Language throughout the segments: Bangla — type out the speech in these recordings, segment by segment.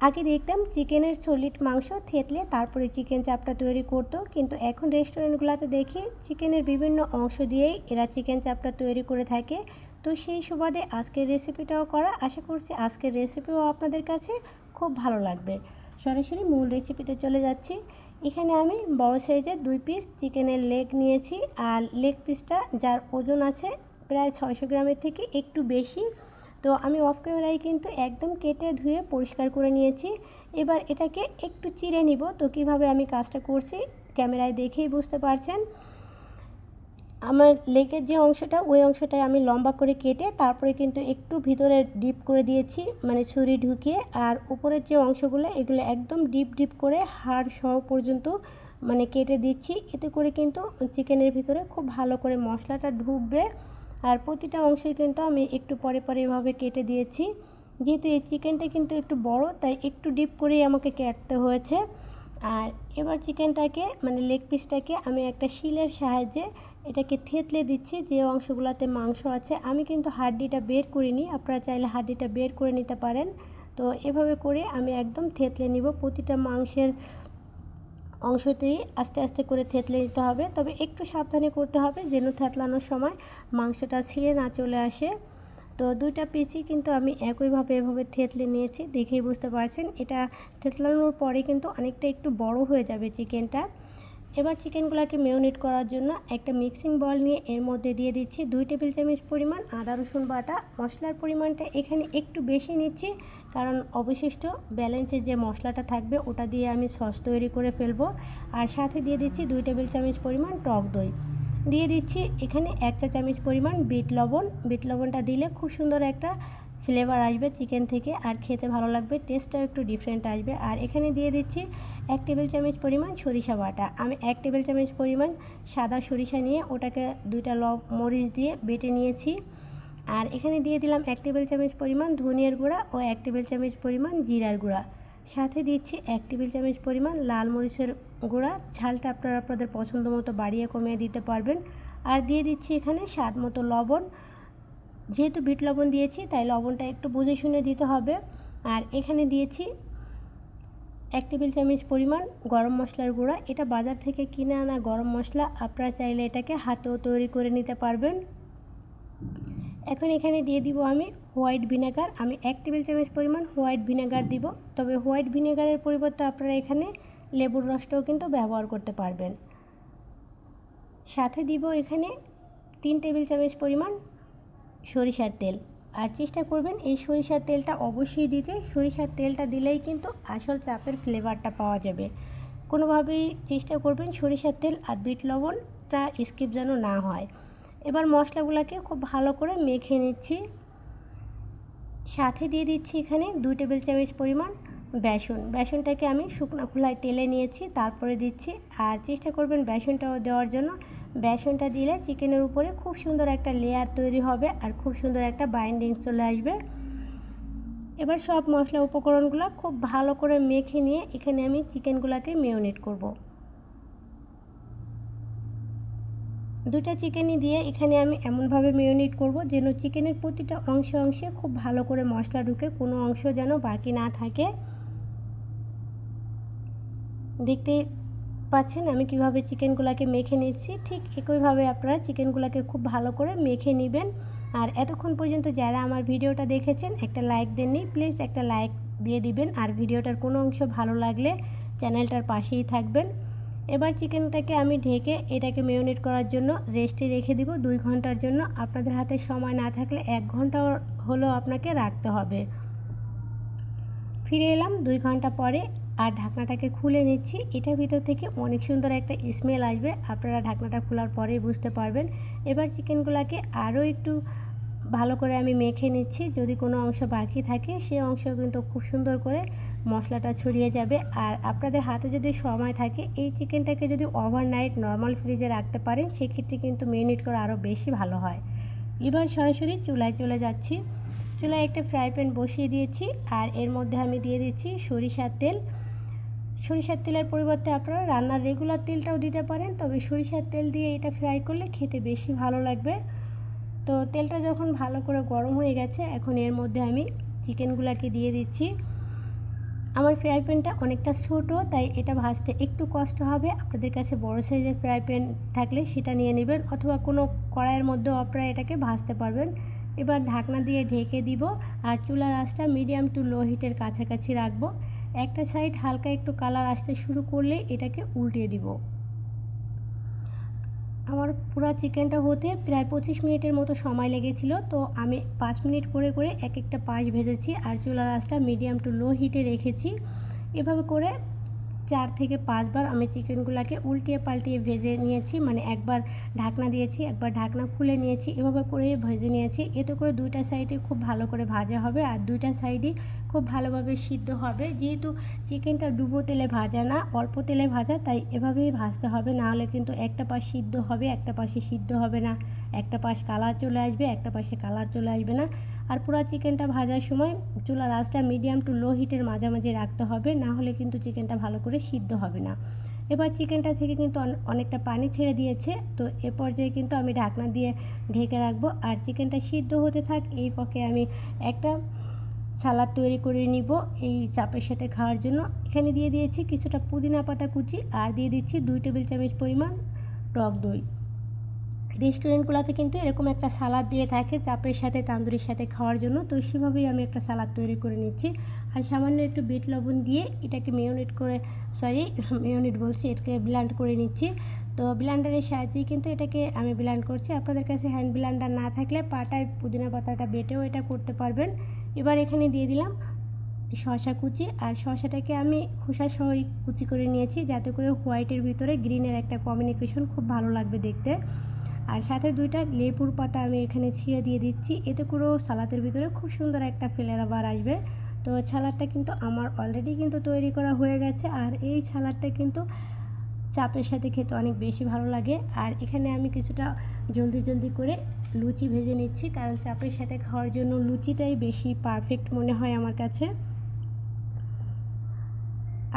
আগে দেখতাম চিকেনের সলিড মাংস থেতলে তারপরে চিকেন চাপটা তৈরি করতো, কিন্তু এখন রেস্টুরেন্টগুলোতে দেখি চিকেনের বিভিন্ন অংশ দিয়েই এরা চিকেন চাপটা তৈরি করে থাকে। তো সেই সুবাদে আজকের রেসিপিটাও করা। আশা করছি আজকের রেসিপিও আপনাদের কাছে খুব ভালো লাগবে। সরাসরি মূল রেসিপিতে চলে যাচ্ছি। এখানে আমি বড় সাইজের দুই পিস চিকেনের লেগ নিয়েছি, আর লেগ পিসটা যার ওজন আছে প্রায় ছয়শো গ্রামের থেকে একটু বেশি। তো আমি অফ ক্যামেরায় কিন্তু একদম কেটে ধুয়ে পরিষ্কার করে নিয়েছি। এবার এটাকে একটু চিড়ে নিব। তো কীভাবে আমি কাজটা করছি ক্যামেরায় দেখেই বুঝতে পারছেন। আমার লেগের যে অংশটা, ওই অংশটা আমি লম্বা করে কেটে তারপরে কিন্তু একটু ভিতরে ডিপ করে দিয়েছি মানে ছুরি ঢুকিয়ে। আর উপরের যে অংশগুলো, এগুলো একদম ডিপ ডিপ করে হাড় সহ পর্যন্ত মানে কেটে দিচ্ছি। এতে করে কিন্তু চিকেনের ভিতরে খুব ভালো করে মশলাটা ঢুকবে। আর প্রতিটা অংশই কিন্তু আমি একটু পরে পরে এভাবে কেটে দিয়েছি। যেহেতু এই চিকেনটা কিন্তু একটু বড়, তাই একটু ডিপ করেই আমাকে কাটতে হয়েছে। আর এবার চিকেনটাকে মানে লেগ পিসটাকে আমি একটা শিলের সাহায্যে এটাকে থেতলে দিচ্ছি যে অংশগুলোতে মাংস আছে। আমি কিন্তু হাড্ডিটা বের করিনি, আপনারা চাইলে হাড্ডিটা বের করে নিতে পারেন। তো এভাবে করে আমি একদম থেতলে নিব প্রতিটা মাংসের অংশতেই আস্তে আস্তে করে থেতলে নিতে হবে। তবে একটু সাবধানে করতে হবে যেন থেতলানোর সময় মাংসটা ছিঁড়ে না চলে আসে। তো দুইটা পিসই কিন্তু আমি একইভাবে এভাবে থেতলে নিয়েছি, দেখেই বুঝতে পারছেন। এটা থেতলানোর পরে কিন্তু অনেকটা একটু বড় হয়ে যাবে চিকেনটা। এবার চিকেনগুলোকে মেয়নেট করার জন্য একটা মিক্সিং বল নিয়ে এর মধ্যে দিয়ে দিচ্ছি দুই টেবিল চামচ পরিমাণ আদা, রসুন বাটা। মশলার পরিমাণটা এখানে একটু বেশি নিচ্ছি কারণ অবশিষ্ট ব্যালেন্সের যে মশলাটা থাকবে ওটা দিয়ে আমি সস তৈরি করে ফেলব। আর সাথে দিয়ে দিচ্ছি দুই টেবিল চামচ পরিমাণ টক দই। দিয়ে দিচ্ছি এখানে এক চা চামচ পরিমাণ বিট লবণ। বিট লবণটা দিলে খুব সুন্দর একটা ফ্লেভার আসবে চিকেন থেকে। আর খেতে ভালো লাগবে, টেস্টটাও একটু ডিফারেন্ট আসবে। আর এখানে দিয়ে দিচ্ছি এক টেবিল চামচ পরিমাণ সরিষা বাটা। আমি এক টেবিল চামচ পরিমাণ সাদা সরিষা নিয়ে ওটাকে দুইটা লব মরিচ দিয়ে বেটে নিয়েছি। আর এখানে দিয়ে দিলাম এক টেবিল চামচ পরিমাণ ধনিয়ার গুঁড়া ও এক টেবিল চামচ পরিমাণ জিরার গুঁড়া। সাথে দিচ্ছি এক টেবিল চামচ পরিমাণ লাল মরিচের গুঁড়া। ঝালটা আপনারা আপনাদের পছন্দ মতো বাড়িয়ে কমিয়ে দিতে পারবেন। আর দিয়ে দিচ্ছি এখানে স্বাদ মতো লবণ। যেহেতু বিট লবণ দিয়েছি, তাই লবণটা একটু বুঝে শুনে দিতে হবে। আর এখানে দিয়েছি এক টেবিল চামচ পরিমাণ গরম মশলার গুঁড়া। এটা বাজার থেকে কিনে আনা গরম মশলা। আপনারা চাইলে এটাকে হাতেও তৈরি করে নিতে পারবেন। এখন এখানে দিয়ে দিব আমি হোয়াইট ভিনেগার। আমি এক টেবিল চামচ পরিমাণ হোয়াইট ভিনেগার দিব। তবে হোয়াইট ভিনেগারের পরিবর্তে আপনারা এখানে লেবুর রসটাও কিন্তু ব্যবহার করতে পারবেন। সাথে দিব এখানে তিন টেবিল চামচ পরিমাণ সরিষার তেল। আর চেষ্টা করবেন এই সরিষার তেলটা অবশ্যই দিতে। সরিষার তেলটা দিলেই কিন্তু আসল চাপের ফ্লেভারটা পাওয়া যাবে। কোনোভাবেই চেষ্টা করবেন সরিষার তেল আর বিট লবণটা স্কিপ যেন না হয়। এবার মশলাগুলোকে খুব ভালো করে মেখে নিচ্ছি। সাথে দিয়ে দিচ্ছি এখানে দুই টেবিল চামচ পরিমাণ বেসন। বেসনটাকে আমি শুকনো খোলায় টেলে নিয়েছি, তারপরে দিচ্ছি। আর চেষ্টা করবেন বেসনটাও দেওয়ার জন্য বেসনটা দিলে চিকেনের উপরে খুব সুন্দর একটা লেয়ার তৈরি হবে আর খুব সুন্দর একটা বাইন্ডিং চলে আসবে এবার সব মশলা উপকরণগুলো খুব ভালো করে মেখে নিয়ে এখানে আমি চিকেনগুলোকে মেয়নেট করব। দুটা চিকেনই দিয়ে এখানে আমি এমনভাবে মেয়নেট করব যেন চিকেনের প্রতিটা অংশে অংশে খুব ভালো করে মশলা ঢুকে কোনো অংশ যেন বাকি না থাকে দেখতে পাচ্ছেন, আমি কীভাবে চিকেনগুলোকে মেখে নিচ্ছি, ঠিক একইভাবে আপনারা চিকেনগুলোকে খুব ভালো করে মেখে নেবেন। আর এতক্ষণ পর্যন্ত যারা আমার ভিডিওটা দেখেছেন, একটা লাইক দেননি, প্লিজ একটা লাইক দিয়ে দিবেন। আর ভিডিওটার কোনো অংশ ভালো লাগলে চ্যানেলটার পাশেই থাকবেন। এবার চিকেনটাকে আমি ঢেকে এটাকে মেয়নেট করার জন্য রেস্টে রেখে দিব দুই ঘণ্টার জন্য। আপনাদের হাতে সময় না থাকলে এক ঘণ্টা হলেও আপনাকে রাখতে হবে। ফিরে এলাম দুই ঘণ্টা পরে। আর ঢাকনাটাকে খুলে নিচ্ছি। এটার ভিতর থেকে অনেক সুন্দর একটা স্মেল আসবে। আপনারা ঢাকনাটা খোলার পরেই বুঝতে পারবেন। এবার চিকেনগুলোকে আরও একটু ভালো করে আমি মেখে নিচ্ছি। যদি কোনো অংশ বাকি থাকে, সে অংশ কিন্তু খুব সুন্দর করে মশলাটা ছড়িয়ে যাবে। আর আপনাদের হাতে যদি সময় থাকে, এই চিকেনটাকে যদি ওভারনাইট নর্মাল ফ্রিজে রাখতে পারেন, সেক্ষেত্রে কিন্তু মিনিট করে আরও বেশি ভালো হয়। এবার সরাসরি চুলায় চলে যাচ্ছি। চুলায় একটা ফ্রাই প্যান বসিয়ে দিয়েছি। আর এর মধ্যে আমি দিয়ে দিচ্ছি সরিষার তেল। সরিষার তেলের পরিবর্তে আপনারা রান্নার রেগুলার তেলটাও দিতে পারেন। তবে সরিষার তেল দিয়ে এটা ফ্রাই করলে খেতে বেশি ভালো লাগবে। তো তেলটা যখন ভালো করে গরম হয়ে গেছে, এখন এর মধ্যে আমি চিকেনগুলোকে দিয়ে দিচ্ছি। আমার ফ্রাই প্যানটা অনেকটা ছোটো, তাই এটা ভাজতে একটু কষ্ট হবে। আপনাদের কাছে বড় সাইজের ফ্রাই প্যান থাকলে সেটা নিয়ে নেবেন, অথবা কোনো কড়াইয়ের মধ্যেও আপনারা এটাকে ভাজতে পারবেন। এবার ঢাকনা দিয়ে ঢেকে দিব, আর চুলার আঁচটা মিডিয়াম টু লো হিটের কাছাকাছি রাখব। একটা সাইড হালকা একটু কালার আসতে শুরু করলে এটাকে উল্টিয়ে দিব। আমার পুরো চিকেনটা হতে প্রায় পঁচিশ মিনিটের মতো সময় লেগেছিল, তো আমি পাঁচ মিনিট করে করে এক একটা পাশ ভেজেছি আর চুলার আঁচটা মিডিয়াম টু লো হিটে রেখেছি। এভাবে করে চার থেকে পাঁচবার আমি চিকেনগুলোকে উল্টিয়ে পাল্টিয়ে ভেজে নিয়েছি মানে একবার ঢাকনা দিয়েছি, একবার ঢাকনা খুলে নিয়েছি, এভাবে করে ভেজে নিয়েছি। এতে করে দুইটা সাইডে খুব ভালো করে ভাজা হবে আর দুইটা সাইডই খুব ভালোভাবে সিদ্ধ হবে। যেহেতু চিকেনটা ডুবো তেলে ভাজা না, অল্প তেলে ভাজা, তাই এভাবেই ভাজতে হবে। নাহলে কিন্তু একটা পাশ সিদ্ধ হবে, একটা পাশে সিদ্ধ হবে না। একটা পাশ কালার চলে আসবে, একটা পাশে কালার চলে আসবে না। আর পুরো চিকেনটা ভাজার সময় চুলার আঁচটা মিডিয়াম টু লো হিটের মাঝামাঝি রাখতে হবে। না হলে কিন্তু চিকেনটা ভালো করে সিদ্ধ হবে না। এবার চিকেনটা থেকে কিন্তু অনেকটা পানি ছেড়ে দিয়েছে। তো এ পর্যায়ে কিন্তু আমি ঢাকনা দিয়ে ঢেকে রাখব। আর চিকেনটা সিদ্ধ হতে থাক, এই পক্ষে আমি একটা সালাদ তৈরি করে নিব। এই চাপের সাথে খাওয়ার জন্য এখানে দিয়ে দিয়েছি কিছুটা পুদিনা পাতা কুচি আর দিয়ে দিচ্ছি দুই টেবিল চামচ পরিমাণ টক দই। রেস্টুরেন্টগুলোতে কিন্তু এরকম একটা সালাদ দিয়ে থাকে চাপের সাথে, তান্দুরির সাথে খাওয়ার জন্য। তো সেভাবেই আমি একটা সালাদ তৈরি করে নিচ্ছি। আর সামান্য একটু বিট লবণ দিয়ে এটাকে মেয়নেট করে, সরি মেয়নেট বলছি, এটাকে ব্ল্যান্ড করে নিচ্ছি। তো ব্লান্ডারের সাহায্যেই কিন্তু এটাকে আমি ব্ল্যান্ড করছি। আপনাদের কাছে হ্যান্ড ব্লান্ডার না থাকলে পাটায় পুদিনা পাতাটা বেটেও এটা করতে পারবেন। এবার এখানে দিয়ে দিলাম শশা কুচি, আর শশাটাকে আমি খোসা সহই কুচি করে নিয়েছি যাতে করে হোয়াইটের ভিতরে গ্রিনের একটা কমিউনিকেশন খুব ভালো লাগবে দেখতে। আর সাথে দুইটা লেবুর পাতা আমি এখানে ছিঁড়ে দিয়ে দিচ্ছি, এতে করেও সালাদের ভিতরে খুব সুন্দর একটা ফ্লেভার আসবে। তো সালাডটা কিন্তু আমার অলরেডি কিন্তু তৈরি করা হয়ে গেছে, আর এই সালাডটা কিন্তু চাপের সাথে খেতে অনেক বেশি ভালো লাগে। আর এখানে আমি কিছুটা জলদি জলদি করে লুচি ভেজে নিচ্ছি, কারণ চাপের সাথে খাওয়ার জন্য লুচিটাই বেশি পারফেক্ট মনে হয় আমার কাছে।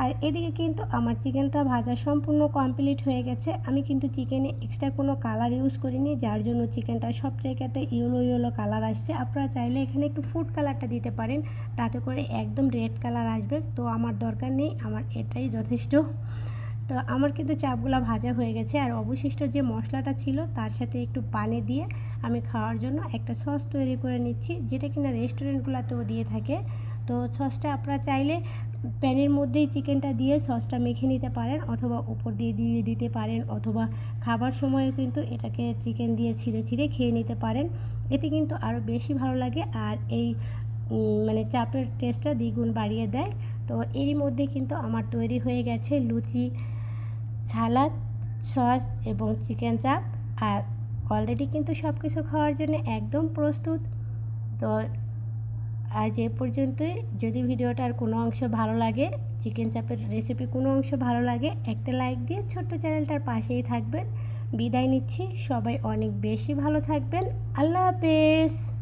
আর এদিকে কিন্তু আমার চিকেনটা ভাজা সম্পূর্ণ কমপ্লিট হয়ে গেছে। আমি কিন্তু চিকেনে এক্সট্রা কোনো কালার ইউজ করিনি, যার জন্য চিকেনটা সব জায়গাতে ইয়েলো ইয়েলো কালার আসছে। আপনারা চাইলে এখানে একটু ফুড কালারটা দিতে পারেন, তাতে করে একদম রেড কালার আসবে। তো আমার দরকার নেই, আমার এটাই যথেষ্ট। তো আমার কিন্তু চাপগুলো ভাজা হয়ে গেছে আর অবশিষ্ট যে মশলাটা ছিল তার সাথে একটু পানি দিয়ে আমি খাওয়ার জন্য একটা সস তৈরি করে নিচ্ছি, যেটা কিনা রেস্টুরেন্টগুলোতেও দিয়ে থাকে। তো সসটা আপনারা চাইলে প্যানের মধ্যেই চিকেনটা দিয়ে সসটা মেখে নিতে পারেন অথবা উপর দিয়ে দিয়ে দিতে পারেন অথবা খাবার সময়ও কিন্তু এটাকে চিকেন দিয়ে ছিঁড়ে ছিঁড়ে খেয়ে নিতে পারেন। এতে কিন্তু আরও বেশি ভালো লাগে আর এই মানে চাপের টেস্টটা দ্বিগুণ বাড়িয়ে দেয়। তো এরই মধ্যে কিন্তু আমার তৈরি হয়ে গেছে লুচি সালাদ, সস এবং চিকেন চাপ। আর অলরেডি কিন্তু সব কিছু খাওয়ার জন্য একদম প্রস্তুত। তো আজ এ পর্যন্তই। যদি ভিডিওটার কোনো অংশ ভালো লাগে, চিকেন চাপের রেসিপি কোনো অংশ ভালো লাগে, একটা লাইক দিয়ে ছোট্ট চ্যানেলটার পাশেই থাকবেন। বিদায় নিচ্ছি। সবাই অনেক বেশি ভালো থাকবেন। আল্লাহ হাফেজ।